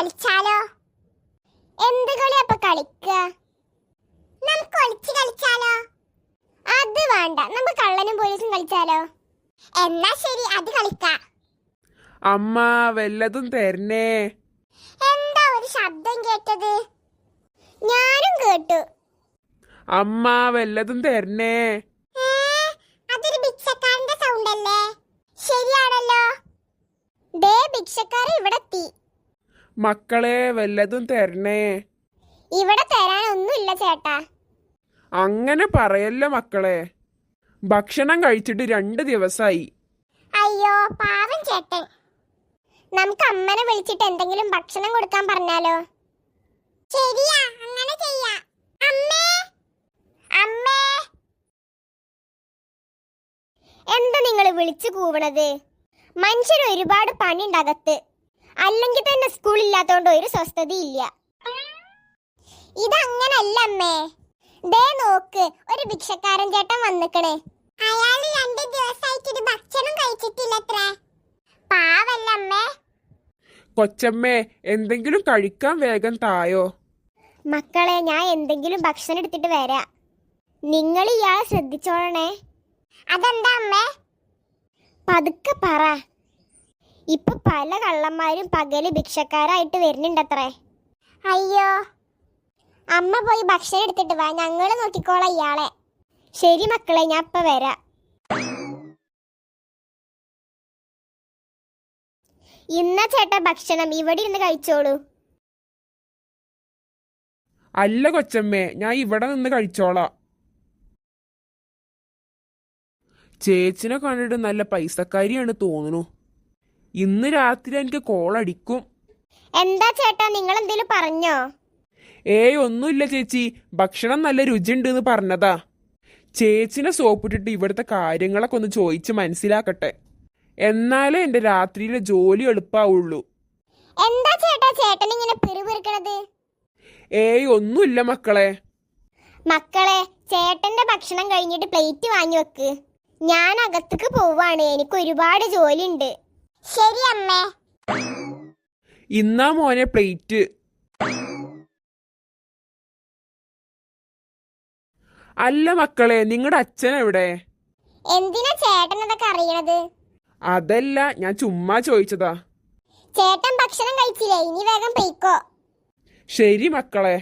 കളിച്ചാലോ? എന്ത് കളി അപ്പൊ കളിക്ക? നമുക്ക് ഒളിച്ച് കളിച്ചാലോ? അത് വേണ്ട. നമുക്ക് കള്ളനും പോലീസും കളിച്ചാലോ? എന്നാ ശരി അത് കളിക്ക. അമ്മ വല്ലതും തരണേ. എന്താ ഒരു ശബ്ദം കേട്ടത്? ഞാനും കേട്ടു. അമ്മ വല്ലതും തരണേ ഏ, അതൊരു ഭിക്ഷക്കാരന്റെ സൗണ്ട് അല്ലേ ശരിയാണല്ലോ ദേ ഭിക്ഷക്കാരൻ ഇവിടെ എത്തി മക്കളെ വല്ലതും തരണേ. ഇവിടെ തരാനൊന്നുമില്ല ചേട്ടാ. അങ്ങനെ പറയല്ല മക്കളെ. ഭക്ഷണം കഴിച്ചിട്ട് രണ്ട് ദിവസായി. അയ്യോ പാവം ചേട്ടൻ. നമുക്ക് അമ്മനെ വിളിച്ചിട്ട് എന്തെങ്കിലും ഭക്ഷണം കൊടുക്കാൻ പറഞ്ഞാലോ? ശരിയാ അങ്ങനെ ചെയ്യാ. അമ്മേ അമ്മേ. എന്താ നിങ്ങൾ വിളിച്ചു കൂവണത്? മനുഷ്യർ ഒരുപാട് പണിയുണ്ട് അകത്ത്. അല്ലെങ്കിൽ തന്നെ സ്കൂളില്ലാത്തോണ്ട് ഒരു സ്വസ്ഥതയില്ല ഇതങ്ങനല്ല അമ്മേ. ദേ നോക്ക് ഒരു ഭിക്ഷക്കാരൻ ചേട്ടൻ വന്നിക്കണേ. അയാൾ രണ്ട് ദിവസമായിട്ടൊരു ഭക്ഷണം കഴിച്ചിട്ടില്ലത്രേ. പാവല്ല അമ്മേ. കൊച്ചമ്മേ എന്തെങ്കിലും കഴിക്കാൻ വേഗം തായോ? മക്കളെ ഞാൻ എന്തെങ്കിലും ഭക്ഷണം എടുത്തിട്ട് വരാ. നിങ്ങൾ ഇയാളെ ശ്രദ്ധിച്ചോളണേ. അതെന്താ അമ്മേ? പതുക്കെ പറ. ഇപ്പൊ പല കള്ളന്മാരും പകൽ ഭിക്ഷക്കാരായിട്ട് വരുന്നുണ്ടത്രേ. അയ്യോ. അമ്മ പോയി ഭക്ഷണം എടുത്തിട്ട് വാ ഞങ്ങൾ നോക്കിക്കോളാം ഇയാളെ. ശരി മക്കളെ ഞാൻ ഇപ്പൊ വരാം. ഇന്ന ചേട്ട ഭക്ഷണം ഇവിടെ ഇരുന്ന് കഴിച്ചോളൂ. അല്ല കൊച്ചമ്മേ ഞാൻ ഇവിടെ നിന്ന് കഴിച്ചോളാം. ചേച്ചിനെ കണ്ടിട്ട് നല്ല പൈസക്കാരിയാണ് തോന്നുന്നു. ഇന്ന് രാത്രി എനിക്ക് കോൾ അടിക്കും. എന്താ ചേട്ടാ നിങ്ങൾ എന്തെങ്കിലും പറഞ്ഞോ? ഏയ് ഒന്നുമില്ല ചേച്ചി. ഭക്ഷണം നല്ല രുചിയുണ്ട് എന്ന് പറഞ്ഞതാ. ചേച്ചിനെ സോപ്പിട്ടിട്ട് ഇവിടുത്തെ കാര്യങ്ങളൊക്കെ ഒന്ന് ചോദിച്ച് മനസ്സിലാക്കട്ടെ. എന്നാലേ എന്റെ രാത്രിയിലെ ജോലി എളുപ്പാവുള്ളൂ. എന്താ ചേട്ടാ ചേട്ടൻ ഇങ്ങനെ പിറുപിറുക്കണത് ഏയ് ഒന്നുമില്ല മക്കളെ. മക്കളെ ചേട്ടന്റെ ഭക്ഷണം കഴിഞ്ഞിട്ട് പ്ലേറ്റ് വാങ്ങി വെക്ക്. ഞാൻ അകത്തേക്ക് പോവാണ്. എനിക്ക് ഒരുപാട് ജോലിയുണ്ട്. ശരി അമ്മേ ഇന്നാ മോനെ പ്ലേറ്റ്. അല്ല മക്കളെ നിങ്ങളുടെ അച്ഛൻ എവിടെ? എന്തിനാ ചേട്ടൻ അതൊക്കെ അറിയണത്? അതല്ല ഞാൻ ചുമ്മാ ചോദിച്ചതാ ചേട്ടൻ ഭക്ഷണം കഴിച്ചില്ലേ? ഇനി വേഗം പൊയ്ക്കോ. ശരി മക്കളെ.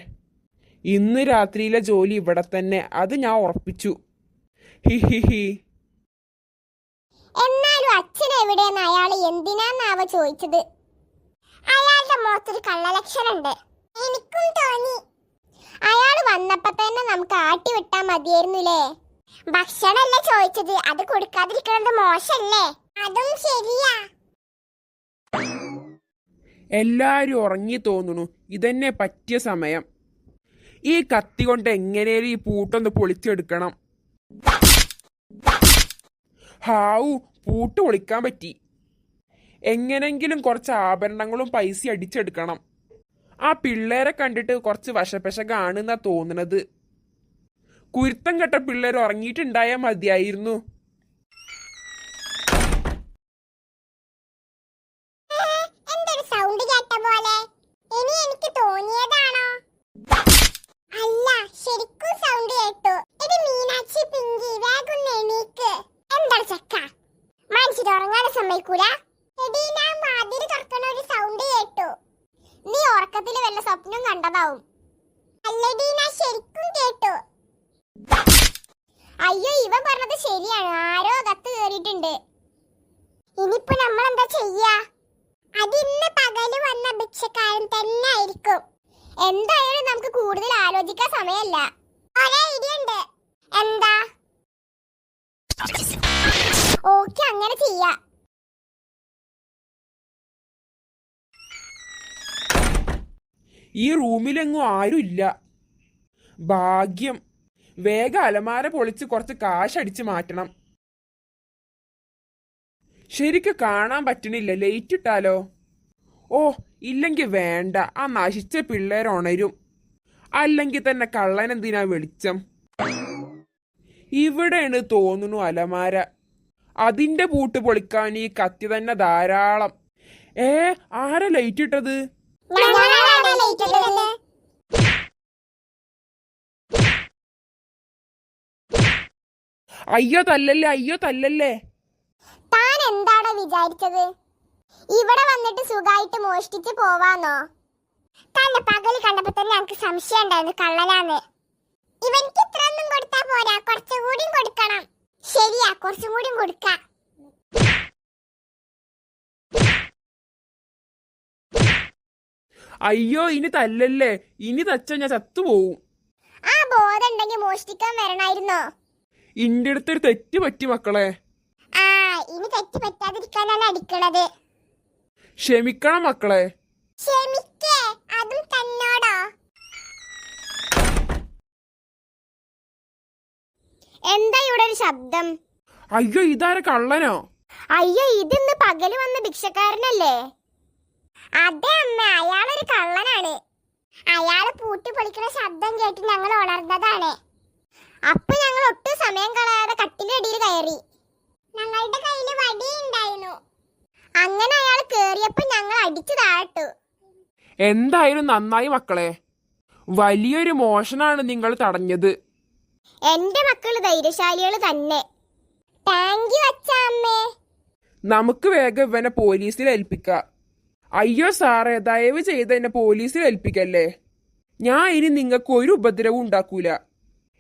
ഇന്ന് രാത്രിയിലെ ജോലി ഇവിടെ തന്നെ. അത് ഞാൻ ഉറപ്പിച്ചു. ഹി ഹി ഹി. എന്നാലും അച്ഛൻ എവിടെയെന്ന് അയാൾ എന്തിനാന്നാവ ചോദിച്ചത്. അയാളുടെ മുഖത്തൊരു കള്ളലക്ഷണുണ്ട് എനിക്കും തോന്നി. അയാൾ വന്നപ്പോ തന്നെ നമുക്ക് ആട്ടി വിട്ടാ മതിയായിരുന്നുല്ലേ? ഭക്ഷണല്ല ചോദിച്ചത്. അത് കൊടുക്കാതിരിക്കുന്നത് മോശല്ലേ അതും ശരിയാ. എല്ലാരും ഉറങ്ങി തോന്നുന്നു. ഇതന്നെ പറ്റിയ സമയം. ഈ കത്തി കൊണ്ട് എങ്ങനെയും ഈ പൂട്ടൊന്ന് പൊളിച്ചെടുക്കണം. ഹാവു പൂട്ട് പൊളിക്കാൻ പറ്റി. എങ്ങനെങ്കിലും കുറച്ച് ആഭരണങ്ങളും പൈസ അടിച്ചെടുക്കണം. ആ പിള്ളേരെ കണ്ടിട്ട് കുറച്ച് വശപ്പശകാണെന്നാ തോന്നുന്നത് കുരുത്തം കെട്ട പിള്ളേർ ഉറങ്ങിയിട്ടുണ്ടായാൽ മതിയായിരുന്നു. സ്വപ്നം കണ്ടതാവും. അല്ലടീ ഞാൻ ശരിക്കും കേട്ടു. അയ്യോ ഇവ പറഞ്ഞത് ശരിയാണ്. ആരോ കത്ത് കേറിയിട്ടുണ്ട്. ഇനിയിപ്പോ നമ്മൾ എന്താ ചെയ്യാ അതിന്ന് പകൽ വന്ന ഭിക്ഷക്കാരൻ തന്നെ ആയിരിക്കും. എന്തായാലും നമുക്ക് കൂടുതൽ ആലോചിക്കാൻ സമയമല്ല. ഒരേ ഉണ്ട് എന്താ? ഓക്കെ അങ്ങനെ ചെയ്യാ. ഈ റൂമിലെങ്ങും ഇല്ല. ഭാഗ്യം. വേഗം അലമാര പൊളിച്ച് കുറച്ച് കാശ് അടിച്ച് മാറ്റണം. ശരിക്ക് കാണാൻ പറ്റണില്ല. ലേറ്റ് ഇട്ടാലോ? ഓ ഇല്ലെങ്കിൽ വേണ്ട. ആ നശിച്ച പിള്ളേർ ഉണരും. അല്ലെങ്കിൽ തന്നെ കള്ളൻ എന്തിനാ വെളിച്ചം? ഇവിടെയാണ് തോന്നുന്നു അലമാര. അതിന്റെ പൂട്ട് പൊളിക്കാൻ ഈ കത്തി തന്നെ ധാരാളം. ഏ ആരാ ലൈറ്റ് ഇട്ടത്? അയ്യോ തല്ലല്ലേ അയ്യോ തല്ലല്ലേ. താൻ എന്താണോ വിചാരിച്ചത്? ഇവിടെ വന്നിട്ട് സുഖായിട്ട് മോഷ്ടിച്ച് പോവാന്നോ? തന്റെ പകൽ കണ്ടപ്പോ തന്നെ എനിക്ക് സംശയം ഉണ്ടായിരുന്നു കള്ളനാന്ന്. ഇവനിക്ക് ഇത്രയൊന്നും കൊടുത്താ പോരാ കുറച്ചുകൂടി കൊടുക്കണം. ശരിയാ കുറച്ചും കൂടി കൊടുക്കാം. അയ്യോ ഇനി തല്ലല്ലേ? ഇനി തച്ച ഞാൻ ചത്തുപോവും ആ ബോധം ഉണ്ടെങ്കിൽ മോഷ്ടിക്കാൻ വരണായിരുന്നോ? ഇന്റെ അടുത്തൊരു തെറ്റ് പറ്റി മക്കളെ. ആ ഇനി തെറ്റ് പറ്റാതിരിക്കാനാണ് അടിക്കണത്. ക്ഷമിക്കണം മക്കളെ. ക്ഷമിക്കേ. അതും തന്നോടോ. എന്താ ഇവിടെ ഒരു ശബ്ദം? അയ്യോ ഇതാര കള്ളനോ? അയ്യോ ഇതിന്ന് പകൽ വന്ന ഭിക്ഷക്കാരനല്ലേ? അതെ അമ്മ. കള്ളനാണ് പൂട്ടി പൊളിക്കുന്ന ശബ്ദം കേട്ട് ഞങ്ങൾ ഉണർന്നതാണ്. അപ്പൊ ഞങ്ങൾ ഒട്ടും സമയം കളയാതെ കട്ടിലടിയിൽ കയറി. ഞങ്ങളുടെ കയ്യിൽ വടി ഉണ്ടായിരുന്നു. അങ്ങനെ അയാൾ കേറിയപ്പോ ഞങ്ങൾ അടിച്ചു താഴട്ടു. എന്തായാലും നന്നായി മക്കളെ. വലിയൊരു മോഷണാണ് നിങ്ങൾ തടഞ്ഞത്. എന്റെ മക്കൾ ധൈര്യശാലികൾ തന്നെ. താങ്ക് യു നമുക്ക് വേഗം ഇവനെ പോലീസിൽ ഏൽപ്പിക്കാം. അയ്യോ സാറേ ദയവ് ചെയ്ത് എന്നെ പോലീസിൽ ഏൽപ്പിക്കല്ലേ? ഞാൻ ഇനി നിങ്ങൾക്ക് ഒരു ഉപദ്രവം ഉണ്ടാക്കൂല.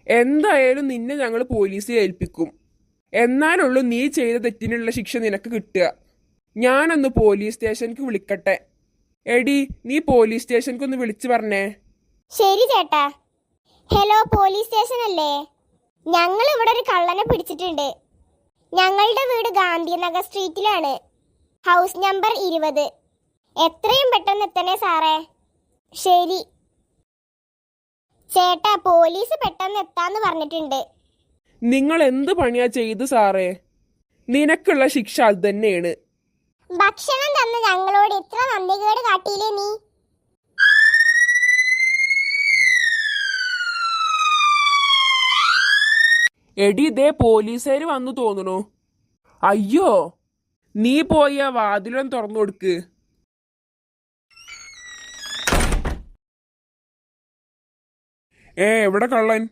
എന്തായാലും നിന്നെ ഞങ്ങൾ പോലീസിൽ ഏൽപ്പിക്കും. എന്നാലുള്ളൂ നീ ചെയ്ത തെറ്റിനുള്ള ശിക്ഷ നിനക്ക് കിട്ടുക. ഞാനൊന്ന് പോലീസ് സ്റ്റേഷനിക്ക് വിളിക്കട്ടെ. എടി നീ പോലീസ് സ്റ്റേഷനിക്ക് ഒന്ന് വിളിച്ചു പറഞ്ഞേ. ശരി ചേട്ടാ. ഹലോ പോലീസ് സ്റ്റേഷൻ അല്ലേ? ഞങ്ങൾ ഇവിടെ ഒരു കള്ളനെ പിടിച്ചിട്ടുണ്ട്. ഞങ്ങളുടെ വീട് ഗാന്ധിനഗർ സ്ട്രീറ്റിലാണ്. ഹൗസ് നമ്പർ ഇരുപത്. എത്രയും പെട്ടെന്ന് എത്തണേ സാറേ. ശരി. ചേട്ടാ പോലീസ് പെട്ടെന്ന് എത്താന്ന് പറഞ്ഞിട്ടുണ്ട്. നിങ്ങൾ എന്ത് പണിയാ ചെയ്തു സാറേ? നിനക്കുള്ള ശിക്ഷ അത് തന്നെയാണ്. ഭക്ഷണം തന്ന് ഞങ്ങളോട് ഇത്ര നന്ദികേട് കാട്ടിയില്ലേ നീ? എടി ഇതേ പോലീസുകാർ വന്നു തോന്നുന്നു അയ്യോ നീ പോയി ആ വാതിലും തുറന്നു കൊടുക്ക് ഏ എവിടെ കള്ളൻ?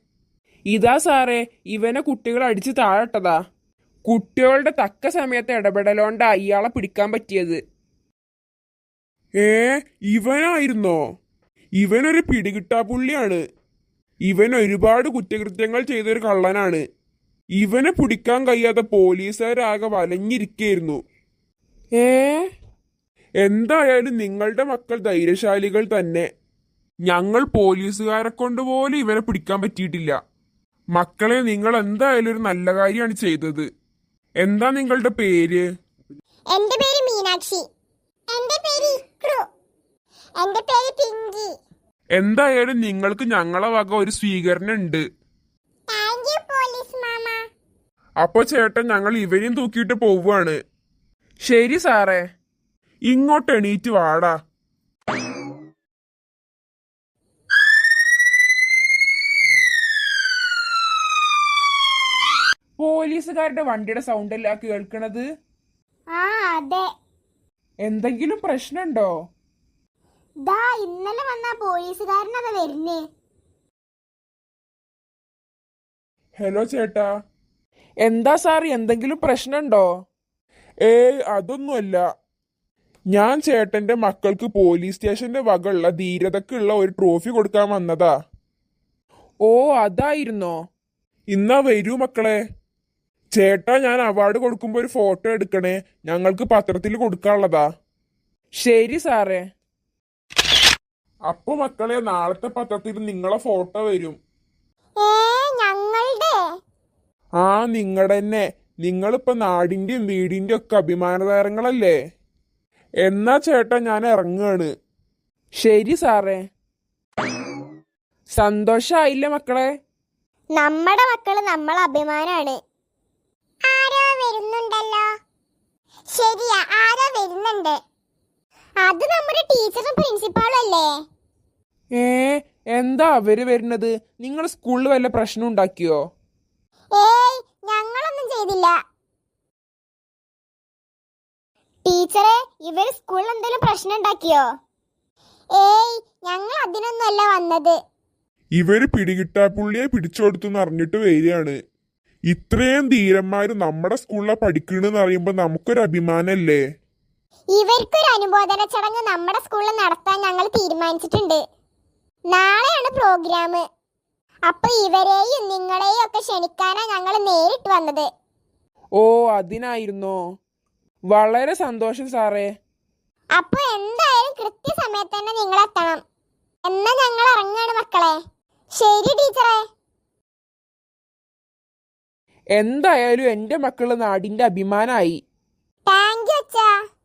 ഇതാ സാറേ ഇവനെ കുട്ടികൾ അടിച്ച് താഴട്ടതാ. കുട്ടികളുടെ തക്ക സമയത്ത് ഇടപെടലോണ്ട ഇയാളെ പിടിക്കാൻ പറ്റിയത്. ഏ ഇവനായിരുന്നോ? ഇവനൊരു പിടികിട്ടാ പുള്ളിയാണ് ഇവൻ ഒരുപാട് കുറ്റകൃത്യങ്ങൾ ചെയ്തൊരു കള്ളനാണ്. ഇവനെ പിടിക്കാൻ കഴിയാത്ത പോലീസുകാരാകെ വലഞ്ഞിരിക്കയായിരുന്നു ഏ? എന്തായാലും നിങ്ങളുടെ മക്കൾ ധൈര്യശാലികൾ തന്നെ. ഞങ്ങൾ പോലീസുകാരെ കൊണ്ട് പോലും ഇവരെ പിടിക്കാൻ പറ്റിയിട്ടില്ല. മക്കളെ നിങ്ങൾ എന്തായാലും ഒരു നല്ല കാര്യമാണ് ചെയ്തത്. എന്താ നിങ്ങളുടെ പേര്? എന്റെ പേര് മീനാക്ഷി. എന്റെ പേര് ഇക്രു. എന്റെ പേര് പിങ്കി. എന്തായാലും നിങ്ങൾക്ക് ഞങ്ങളെ വക ഒരു സ്വീകരണം ഉണ്ട് താങ്ക് യു പോലീസ് മാമ. അപ്പൊ ചേട്ടൻ ഞങ്ങൾ ഇവരെയും തൂക്കിയിട്ട് പോവുകയാണ്. ശരി സാറേ. ഇങ്ങോട്ട് എണീറ്റ് വാടാ. പോലീസുകാരുടെ വണ്ടിയുടെ സൗണ്ട് അല്ല കേൾക്കണത്? ആ അതെ. എന്തെങ്കിലും പ്രശ്നമുണ്ടോ? ദാ ഇന്നലെ വന്ന പോലീസുകാരനത് വരുന്നേ. ഹലോ ചേട്ടാ. എന്താ സാർ എന്തെങ്കിലും പ്രശ്നമുണ്ടോ? ഏയ് അതൊന്നുമല്ല. ഞാൻ ചേട്ടന്റെ മക്കൾക്ക് പോലീസ് സ്റ്റേഷന്റെ വകയുള്ള ധീരതക്കുള്ള ഒരു ട്രോഫി കൊടുക്കാൻ വന്നതാ. ഓ അതായിരുന്നോ? ഇന്നാ വരൂ മക്കളെ. ചേട്ടാ ഞാൻ അവാർഡ് കൊടുക്കുമ്പോൾ ഒരു ഫോട്ടോ എടുക്കണേ. ഞങ്ങൾക്ക് പത്രത്തിൽ കൊടുക്കാനുള്ളതാ. ശരി സാറേ. അപ്പൊ മക്കളെ നാളത്തെ പത്രത്തിൽ നിങ്ങളെ ഫോട്ടോ വരും. ഏ ഞങ്ങളുടെ? ആ നിങ്ങളുടെ തന്നെ നിങ്ങളിപ്പോ നാടിന്റെയും വീടിന്റെയും ഒക്കെ അഭിമാന താരങ്ങളല്ലേ എന്നാ ചേട്ടാ ഞാൻ ഇറങ്ങാണ്. ശരി സാറേ. സന്തോഷായില്ല മക്കളെ? നമ്മുടെ മക്കൾ നമ്മളെ അഭിമാനാണ്. വരുന്നുണ്ടല്ലോ. ശരിയാ ആരോ വരുന്നുണ്ട്? അത് നമ്മുടെ ടീച്ചറും പ്രിൻസിപ്പാളും അല്ലേ? ഏ എന്താ അവർ വരുന്നത്? നിങ്ങൾ സ്കൂളിൽ വല്ല പ്രശ്നം ഉണ്ടാക്കിയോ? ഏയ് ഞങ്ങളൊന്നും ചെയ്തില്ല. ടീച്ചറെ ഇവർ സ്കൂളിൽ എന്തെങ്കിലും പ്രശ്നം ഉണ്ടാക്കിയോ? ഏയ് ഞങ്ങൾ അതിനൊന്നുമല്ല വന്നത്. ഇവർ പിടികിട്ടാ പുള്ളിയെ പിടിച്ചോടുത്തു അറിഞ്ഞിട്ട് വരികയാണ്. ഇത്രയും ധീരന്മാര് നമ്മുടെ സ്കൂളിലെ പഠിക്കണെന്ന് അറിയുമ്പോ നമുക്കൊരു അഭിമാനല്ലേ? ഇവർക്കൊരു അനുബോധന ചടങ്ങ് നമ്മുടെ സ്കൂളിൽ നടത്താൻ ഞങ്ങൾ തീരുമാനിച്ചിട്ടുണ്ട്. നാളെയാണ് പ്രോഗ്രാം അപ്പൊ ഇവരെയും നിങ്ങളെയും ഒക്കെ ക്ഷണിക്കാനാ ഞങ്ങൾ നേരിട്ട് വന്നത്. ഓ അതിനായിരുന്നോ? വളരെ സന്തോഷം സാറേ. അപ്പൊ എന്തായാലും കൃത്യസമയത്ത് തന്നെ നിങ്ങൾ എത്തണം എന്നാ ഞങ്ങൾ ഇറങ്ങാണ് മക്കളെ. ശരി ടീച്ചറെ. എന്തായാലും എന്റെ മക്കളുടെ നാടിന്റെ അഭിമാനമായി. താങ്ക് യു അച്ഛാ.